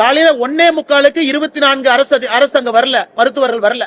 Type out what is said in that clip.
காலையில ஒன்னே முக்காலுக்கு இருபத்தி நான்கு அரசு அரசு அங்க வரல மருத்துவர்கள் வரல.